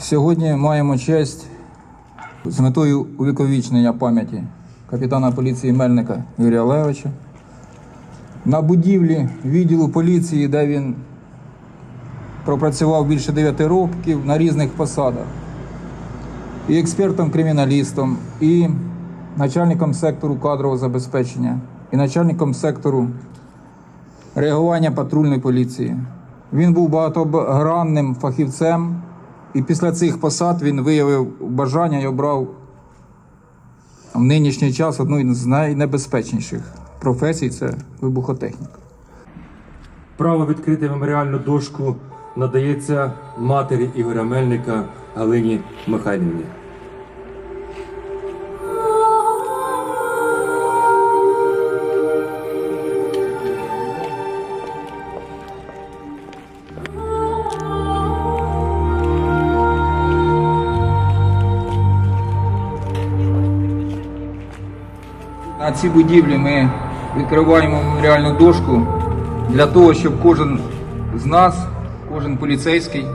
Сьогодні маємо честь з метою увіковічнення пам'яті капітана поліції Мельника Юрія Левича на будівлі відділу поліції, де він пропрацював більше 9 років на різних посадах. І експертом-криміналістом, і начальником сектору кадрового забезпечення, і начальником сектору реагування патрульної поліції. Він був багатогранним фахівцем, і після цих посад він виявив бажання і обрав в нинішній час одну з найнебезпечніших професій це вибухотехніка. Право відкрити меморіальну дошку надається матері Ігоря Мельника Галині Михайлівні. На цій будівлі ми відкриваємо меморіальну дошку для того, щоб кожен з нас, кожен поліцейський,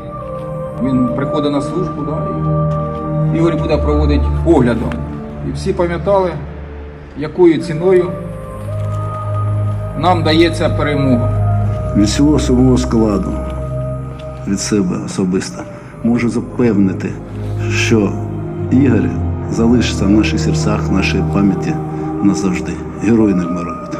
він приходить на службу, да, і Ігор буде проводити оглядом. І всі пам'ятали, якою ціною нам дається перемога. від всього особового складу, від себе особисто, можу запевнити, що Ігор залишиться в наших серцях, в нашій пам'яті назавжди. Герої не вмирають.